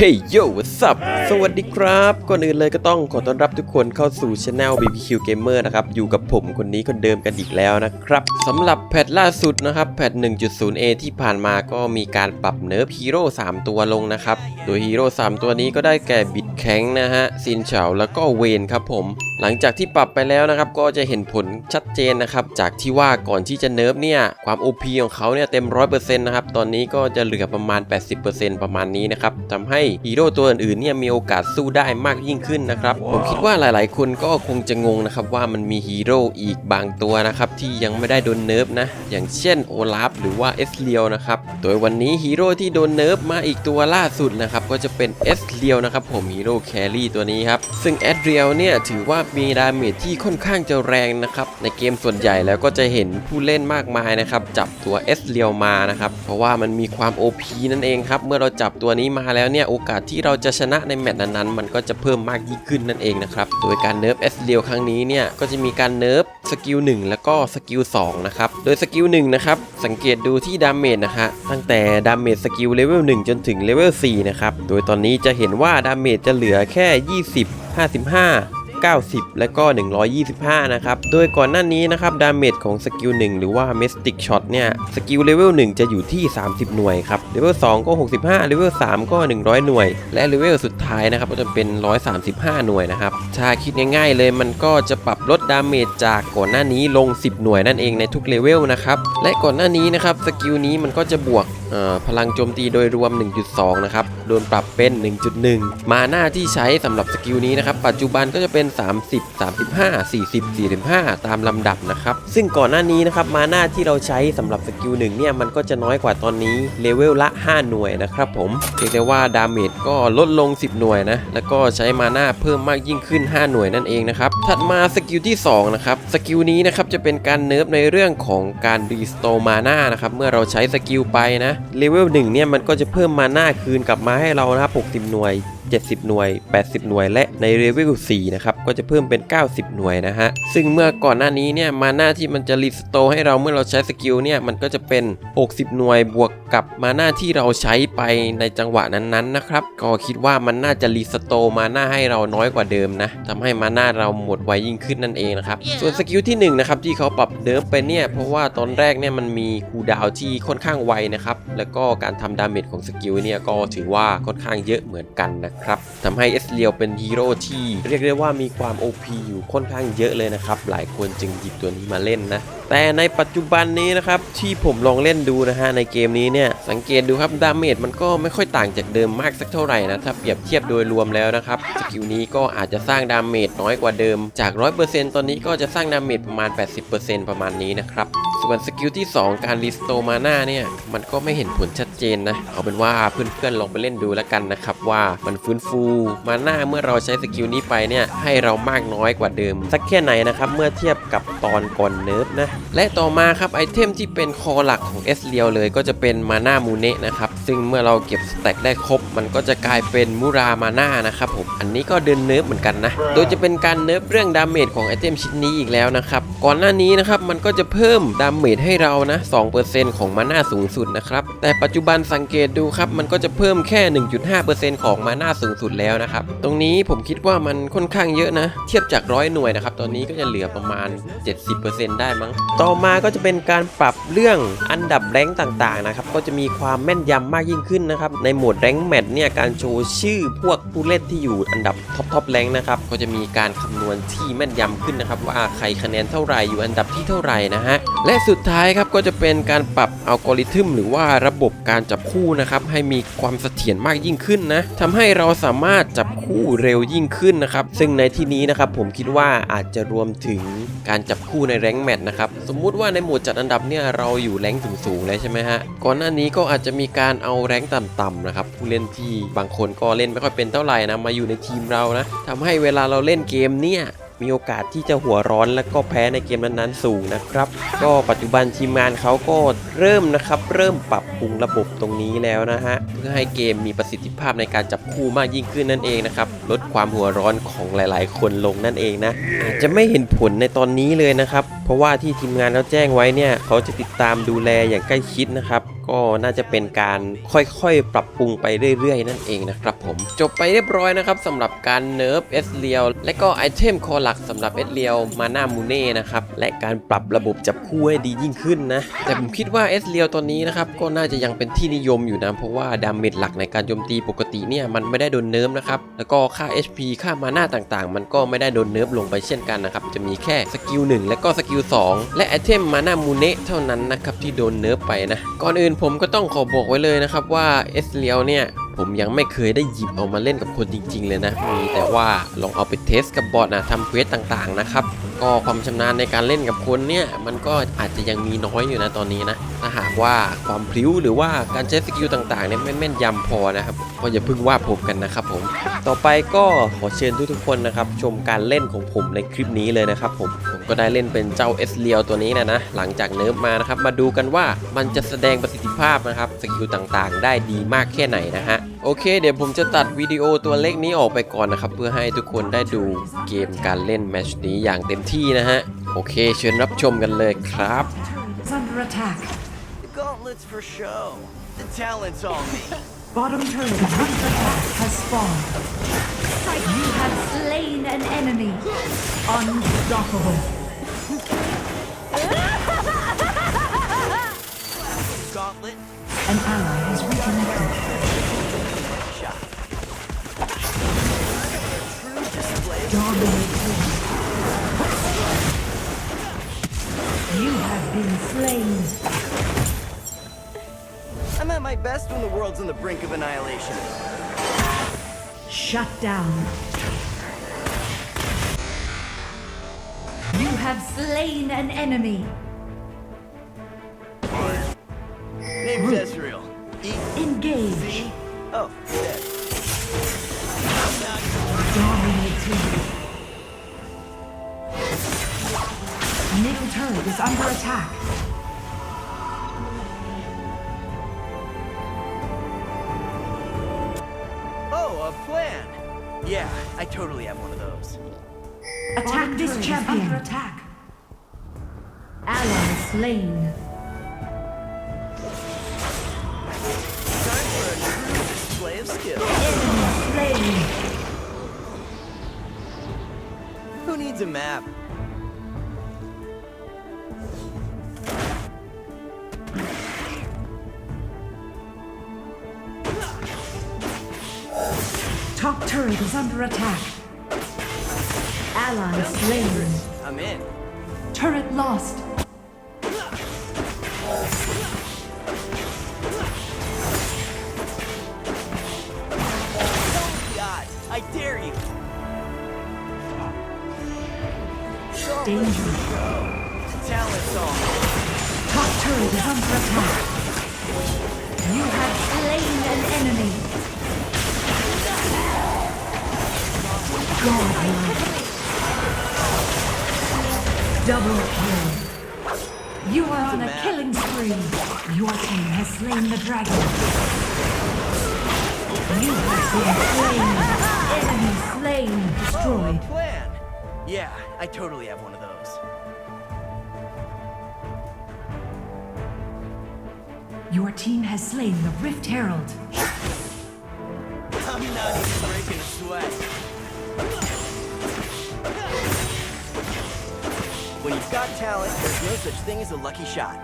เฮ้ยโย่ what's up สวัสดีครับ ก่อนอื่นเลยก็ต้องขอต้อนรับทุกคนเข้าสู่ช anel BBQ Gamer นะครับ อยู่กับผมคนนี้คนเดิมกันอีกแล้วนะครับสำหรับแพทล่าสุดนะครับ แพท 1.0A ที่ผ่านมาก็มีการปรับเนิร์ฟฮีโร่3ตัวลงนะครับ โดยฮีโร่3ตัวนี้ก็ได้แก่บิดแข็งนะฮะซินเฉาแล้วก็เวนครับผม หลังจากที่ปรับไปแล้วนะครับ ก็จะเห็นผลชัดเจนนะครับ จากที่ว่าก่อนที่จะเนิร์ฟเนี่ยความ OP ของเขาเนี่ยเต็ม 100%นะครับ ตอนนี้ก็จะเหลือประมาณ 80%ประมาณนี้นะครับทำให้ฮีโร่ตัวอื่นๆเนี่ยมีโอกาสสู้ได้มากยิ่งขึ้นนะครับ ผมคิดว่าหลายๆ คนก็คงจะงงนะครับว่ามันมีฮีโร่อีกบางตัวนะครับที่ยังไม่ได้โดนเนิร์ฟนะ อย่างเช่นโอลาฟหรือว่าเอสเลียวนะครับโดยวันนี้ฮีโร่ที่โดนเนิร์ฟมาอีกตัวล่าสุดนะครับก็จะเป็นเอสเลียวนะครับผมฮีโร่แครี่ตัวนี้ครับซึ่งเอสเลียวเนี่ยถือว่ามีดาเมจที่ค่อนข้างจะแรงนะครับในเกมส่วนใหญ่แล้วก็จะเห็นผู้เล่นมากมายนะครับจับตัวเอสเลียวมานะครับเพราะว่ามันมีความ OP นั่นเองครับเมื่อเราจับตัวนี้มาแล้วเนี่ยโออกาสที่เราจะชนะในแมตช์นั้นๆ มันก็จะเพิ่มมากยิ่งขึ้นนั่นเองนะครับ โดยการเนิร์ฟเอสเดียวครั้งนี้เนี่ย ก็จะมีการเนิร์ฟสกิล1แล้วก็สกิล2นะครับ โดยสกิล1นะครับ สังเกตดูที่ดาเมจนะฮะ ตั้งแต่ดาเมจสกิลเลเวล1จนถึงเลเวล4นะครับ โดยตอนนี้จะเห็นว่าดาเมจจะเหลือแค่ 20 55 90 และก็ 125 นะครับ โดยก่อนหน้านี้นะครับ ดาเมจของสกิล1หรือว่า Mystic Shot เนี่ย สกิลเลเวล1จะอยู่ที่ 30 หน่วยครับเลเวล2ก็ 65เลเวล3ก็ 100 หน่วย และเลเวลสุดท้ายนะครับก็จะเป็น 135 หน่วยนะครับถ้าคิดง่ายๆเลยมันก็จะปรับลดดาเมจจากก่อนหน้านี้ลง 10 หน่วยนั่นเองในทุกเลเวลนะครับและก่อนหน้านี้นะครับสกิลนี้มันก็จะบวกพลังโจมตีโดยรวม 1.2 นะครับ โดนปรับเป็น 1.1 มาหน้าที่ใช้สำหรับสกิลนี้นะครับ ปัจจุบันก็จะเป็น 30 35 40 45 ตามลำดับนะครับ ซึ่งก่อนหน้านี้นะครับ มาหน้าที่เราใช้สำหรับสกิลหนึ่งเนี่ย มันก็จะน้อยกว่าตอนนี้ เลเวลละ 5 หน่วยนะครับผมเพียงแต่ว่าดาเมจก็ลดลง 10 หน่วยนะ แล้วก็ใช้มาหน้าเพิ่มมากยิ่งขึ้น 5 หน่วยนั่นเองนะครับ ถัดมาสกิลที่2นะครับ สกิลนี้นะครับจะเป็นการเนิร์ฟในเรื่องของการรีสโตมาหน้านะครับ เมื่อเราใช้สกิลไปนะเลเวล1เนี่ยมันก็จะเพิ่มมาหน้าคืนกลับมาให้เรานะครับ60 หน่วย 70 หน่วย 80 หน่วย และในเลเวล4นะครับก็จะเพิ่มเป็น 90 หน่วยนะฮะซึ่งเมื่อก่อนหน้านี้เนี่ยมาหน้าที่มันจะรีสโตร์ให้เราเมื่อเราใช้สกิลเนี่ยมันก็จะเป็น 60 หน่วยบวกกับมาหน้าที่เราใช้ไปในจังหวะนั้นๆนะครับก็คิดว่ามันน่าจะรีสโตร์มาหน้าให้เราน้อยกว่าเดิมนะทำให้มาหน้าเราหมดไวยิ่งขึ้นนั่นเองนะครับส่วนสกิลที่1นะครับที่เขาปรับเดิมไปเนี่ยเพราะว่าตอนแรกเนี่ยมันมีคูลดาวน์ที่ค่อนข้างไวนะครับแล้วก็การทำดาเมจของสกิลเนี่ยก็ถือว่าค่อนข้างเยอะเหมือนกันนะครับทำให้เอสเลียวเป็นฮีโร่ที่เรียกได้ว่ามีความ OP อยู่ค่อนข้างเยอะเลยนะครับ หลายคนจึงหยิบตัวนี้มาเล่นนะ แต่ในปัจจุบันนี้นะครับที่ผมลองเล่นดูนะฮะในเกมนี้เนี่ยสังเกตดูครับดาเมจมันก็ไม่ค่อยต่างจากเดิมมากสักเท่าไหร่นะถ้าเปรียบเทียบโดยรวมแล้วนะครับสกิลนี้ก็อาจจะสร้างดาเมจน้อยกว่าเดิมจาก 100%ตอนนี้ก็จะสร้างดาเมจประมาณ 80%ประมาณนี้นะครับ ส่วนสกิลที่ 2 การรีสโตมาหน้าเนี่ย มันก็ไม่เห็นผลชัดเจนนะ เอาเป็นว่าเพื่อนๆลองไปเล่นดูแล้วกันนะครับ ว่ามันฟื้นฟูมาหน้าเมื่อเราใช้สกิลนี้ไปเนี่ย ให้เรามากน้อยกว่าเดิม สักแค่ไหนนะครับเมื่อเทียบกับตอนก่อนเนิร์ฟนะ และต่อมาครับไอเทมที่เป็นคอหลักของเอสเลียวเลยก็จะเป็นมาหน้ามูเนะนะครับซึ่งเมื่อเราเก็บสแต็กได้ครบ มันก็จะกลายเป็นมูรามาน้านะครับผมอันนี้ก็เดินเนิร์ฟเหมือนกันนะโดยจะเป็นการเนิร์ฟเรื่องดาเมจของไอเทมชิ้นนี้อีกแล้วนะครับก่อนหน้านี้นะครับมันก็จะเพิ่มดาเมจให้เรานะ 2%ของมาน้าสูงสุดนะครับ แต่ปัจจุบันสังเกตดูครับ มันก็จะเพิ่มแค่ 1.5%ของมาน้าสูงสุดแล้วนะครับ ตรงนี้ผมคิดว่ามันค่อนข้างเยอะนะ เทียบจากร้อยหน่วยนะครับ ตอนนี้ก็จะเหลือประมาณ 70%ได้มั้ง ต่อมาก็จะเป็นการปรับเรื่องอันดับแรงต่างๆนะครับ ก็จะมีความแม่นยำมากยิ่งขึ้นนะครับ ในโหมดแรงแมทเนี่ยการโชว์ชื่อพวกผู้เล่นที่อยู่อันดับท็อปท็อปแรงนะครับ ก็จะมีการคำนวณที่แม่นยำขึ้นนะครับว่าใครคะแนนเท่าไหร่อยู่อันดับที่เท่าไหร่นะฮะ และสุดท้ายครับก็จะเป็นการปรับอัลกอริทึมหรือว่าระบบการจับคู่นะครับให้มีความเสถียรมากยิ่งขึ้นนะทำให้เราสามารถจับคู่เร็วยิ่งขึ้นนะครับซึ่งในที่นี้นะครับผมคิดว่าอาจจะรวมถึงการจับคู่ในแรงค์แมทนะครับสมมุติว่าในโหมดจัดอันดับเนี่ยเราอยู่แรงสูงๆเลยใช่ไหมฮะก่อนหน้านี้ก็อาจจะมีการเอาแรงต่ำๆนะครับผู้เล่นที่บางคนก็เล่นไม่ค่อยเป็นเท่าไหร่นะมาอยู่ในทีมเรานะทำให้เวลาเราเล่นเกมเนี่ย มีโอกาสที่จะหัวร้อนและก็แพ้ในเกมนั้นๆสูงนะครับ ก็ปัจจุบันทีมงานเขาก็เริ่มนะครับ เริ่มปรับปรุงระบบตรงนี้แล้วนะฮะเพื่อให้เกมมีประสิทธิภาพในการจับคู่มากยิ่งขึ้นนั่นเองนะครับลดความหัวร้อนของหลาย ๆ คนลงนั่นเองนะอาจจะไม่เห็นผลในตอนนี้เลยนะครับ เพราะว่าที่ทีมงานเขาแจ้งไว้เนี่ยเขาจะติดตามดูแลอย่างใกล้ชิดนะครับ ก็น่าจะเป็นการค่อยๆ ปรับปรุงไปเรื่อยๆ นั่นเองนะครับผม จบไปเรียบร้อยนะครับสำหรับการเนิร์ฟเอสเลียวและก็ไอเทมคอหลักสำหรับเอสเลียวมาหน้ามูเน่นะครับและการปรับระบบจับคู่ให้ดียิ่งขึ้นนะ แต่ผมคิดว่าเอสเลียวตอนนี้นะครับก็น่าจะยังเป็นที่นิยมอยู่นะ เพราะว่าดาเมจหลักในการโจมตีปกติเนี่ยมันไม่ได้โดนเนิร์ฟนะครับแล้วก็ค่า HP ค่ามาหน้าต่างๆ มันก็ไม่ได้โดนเนิร์ฟลงไปเช่นกันนะครับจะมีแค่สกิล1และก็สกิล2และไอเทมมาหน้ามูเนะเท่านั้นนะครับที่โดนเนิร์ฟไปนะก่อนอื่นผมก็ต้องขอบอกไว้เลยนะครับว่าเอสเลียวเนี่ยผมยังไม่เคยได้หยิบเอามาเล่นกับคนจริง ๆ เลยนะ มีแต่ว่าลองเอาไปเทสกับบอทนะทำเควสต่างๆนะครับ ก็ความชำนาญในการเล่นกับคนเนี่ย มันก็อาจจะยังมีน้อยอยู่นะตอนนี้นะ ถ้าหากว่าความพลิ้วหรือว่าการใช้สกิลต่างๆเนี่ยไม่แม่นยำพอนะครับ ก็อย่าเพิ่งว่าผมกันนะครับผม ต่อไปก็ขอเชิญทุกๆคนนะครับ ชมการเล่นของผมในคลิปนี้เลยนะครับผม ก็ได้เล่นเป็นเจ้าเอสเลียวตัวนี้นะนะหลังจากเนิร์ฟมานะครับมาดูกันว่ามันจะแสดงประสิทธิภาพนะครับสกิลต่างๆ ได้ดีมากแค่ไหนนะฮะโอเค เดี๋ยวผมจะตัดวิดีโอตัวเล็กนี้ออกไปก่อนนะครับ เพื่อให้ทุกคนได้ดูเกมการเล่นแมตชนี้อย่างเต็มที่นะฮะโอเค เชิญรับชมกันเลยครับ It's under attack. The gauntlet's for show. The talent's on me. Bottom turret is under attack has spawned. You have slain an enemy. Unstoppable. An ally has reconnected. shot. True display of Dominating. You have been slain. I'm at my best when the world's on the brink of annihilation. Shut down. You have slain an enemy. Name's Ezreal. E. Engage. C. Oh, dead. Dominating. Middle turret is under attack. Oh, a plan. Yeah, I totally have one of those. Attack this champion. Under attack. Ally slain. Time for a true display of skill. Who needs a map? Top turret is under attack. Ally slain. I'm in. Turret lost. Godlike. Double kill. You are on a killing spree. Your team has slain the dragon. You have been slain. Enemy slain. Oh, Destroyed. plan. Yeah, I totally have one of those. Your team has slain the Rift Herald. I'm not even breaking a sweat. When you've got talent, there's no such thing as a lucky shot.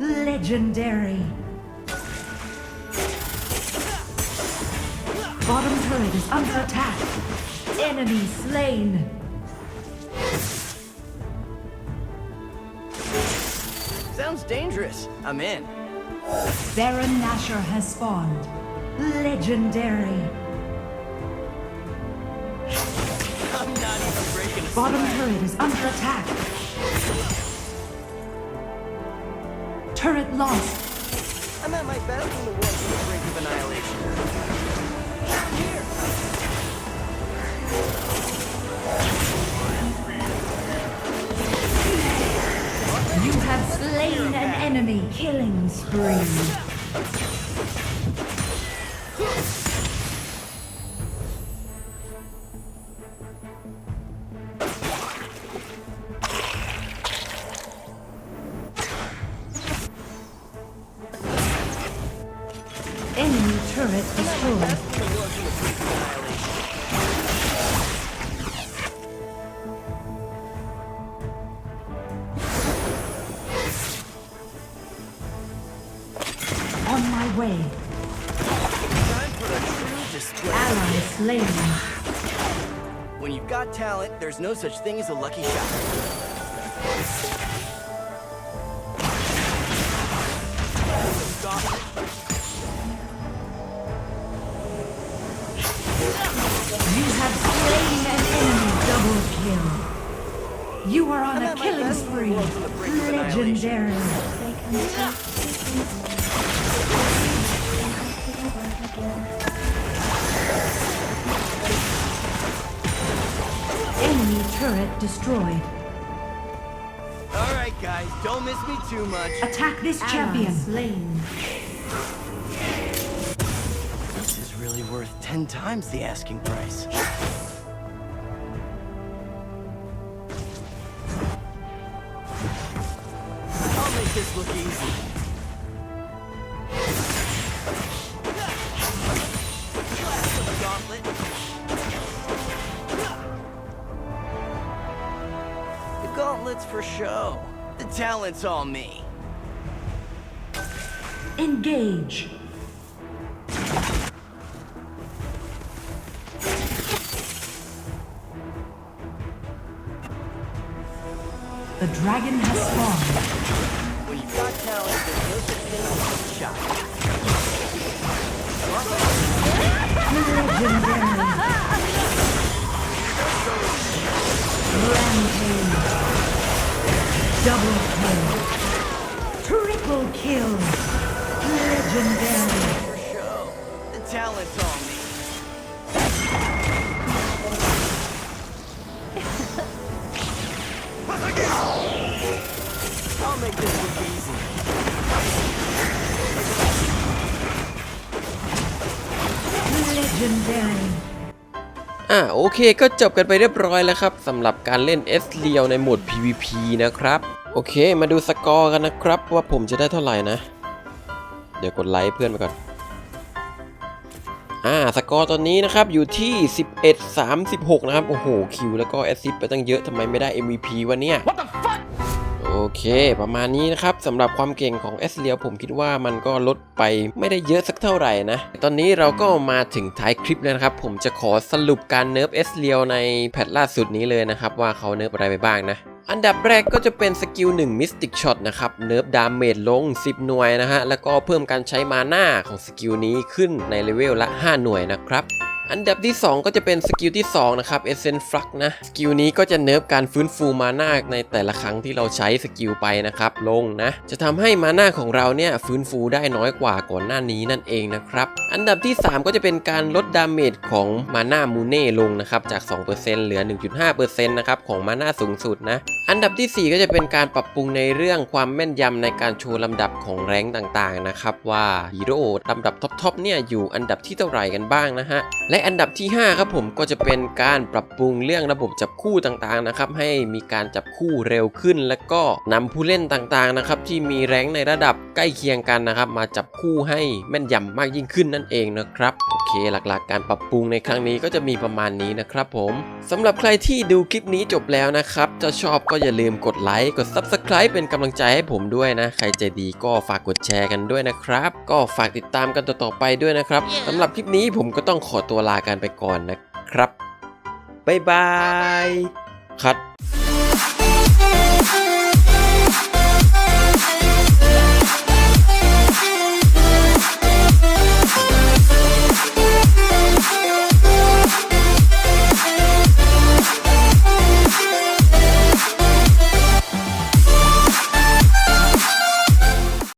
Legendary. Bottom turret is under attack. Enemy slain. Sounds dangerous. I'm in. Baron Nashor has spawned. Legendary. I'm not even breaking a Bottom sweat. turret is under attack. Turret lost. I'm at my best when the world's on the brink of annihilation. You have slain an enemy killing spree. Turret destroyed. On my way. Ally slain. When you've got talent, there's no such thing as a lucky shot. You are on a killing spree. we're on the brink of annihilation. Legendary. Enemy turret destroyed. All right, guys, don't miss me too much. Attack this champion. Slain. This is really worth ten times the asking price. For show. The talent's all me. Engage. The dragon has spawned. I'll make this look easy. Legendary. อ่าโอเคก็จบกันไปเรียบร้อยแล้วครับสำหรับการเล่น S เลียวในโหมด PVP นะครับ โอเค มาดูสกอร์กันนะครับ ว่าผมจะได้เท่าไหร่นะ เดี๋ยวกดไลค์เพื่อนไปก่อนอ่าสกอร์ตอนนี้นะครับอยู่ที่ 11 36 นะครับ โอ้โห คิวแล้วก็แอสซิสต์ไปตั้งเยอะทำไมไม่ได้ MVP วะเนี่ย โอเคประมาณนี้นะครับสำหรับความเก่งของ S เลียวผมคิดว่ามันก็ลดไปไม่ได้เยอะสักเท่าไหร่นะ ตอนนี้เราก็มาถึงท้ายคลิปแล้วนะครับ ผมจะขอสรุปการเนิร์ฟ S เลียวในแพทล่าสุดนี้เลยนะครับ ว่าเขาเนิร์ฟอะไรไปบ้างนะ อันดับแรกก็จะเป็นสกิล1 Mystic Shot นะครับ เนิร์ฟดาเมจลง 10 หน่วยนะฮะ แล้วก็เพิ่มการใช้มาหน้าของสกิลนี้ขึ้นในเลเวลละ 5 หน่วยนะครับอันดับที่ 2 ก็จะเป็นสกิลที่ 2 นะครับ Essence Flux นะ สกิลนี้ก็จะเนิร์ฟการฟื้นฟูมานาในแต่ละครั้งที่เราใช้สกิลไปนะครับ ลงนะ จะทำให้มานาของเราเนี่ยฟื้นฟูได้น้อยกว่าก่อนหน้านี้นั่นเองนะครับ อันดับที่ 3 ก็จะเป็นการลดดาเมจของมานามูเน่ลงนะครับ จาก 2%เหลือ 1.5%นะครับของมานาสูงสุดนะอันดับทีสี่ 4 ก็จะเป็นการปรับปรุงในเรื่องความแม่นยำในการโชว์ลำดับของแรงต่างๆนะครับว่าฮีโร่ลำดับท็อปๆเนี่ยอยู่อันดับที่เท่าไหร่กันบ้างนะฮะและอันดับที่ 5 ครับผมก็จะเป็นการปรับปรุงเรื่องระบบจับคู่ต่างๆนะครับให้มีการจับคู่เร็วขึ้น แล้วก็นำผู้เล่นต่างๆนะครับที่มีแรงในระดับใกล้เคียงกันนะครับมาจับคู่ให้แม่นยำมากยิ่งขึ้นนั่นเองนะครับ เคหลักๆ การปรับปรุงในครั้งนี้ก็จะมีประมาณนี้นะครับผมสำหรับใครที่ดูคลิปนี้จบแล้วนะครับถ้าชอบก็อย่าลืมกดไลค์กด Subscribe เป็นกำลังใจให้ผมด้วยนะ ใครใจดีก็ฝากกดแชร์กันด้วยนะครับ ก็ฝากติดตามกันต่อๆไปด้วยนะครับสำหรับคลิปนี้ผมก็ต้องขอตัวลากันไปก่อนนะครับบ๊ายบายคัด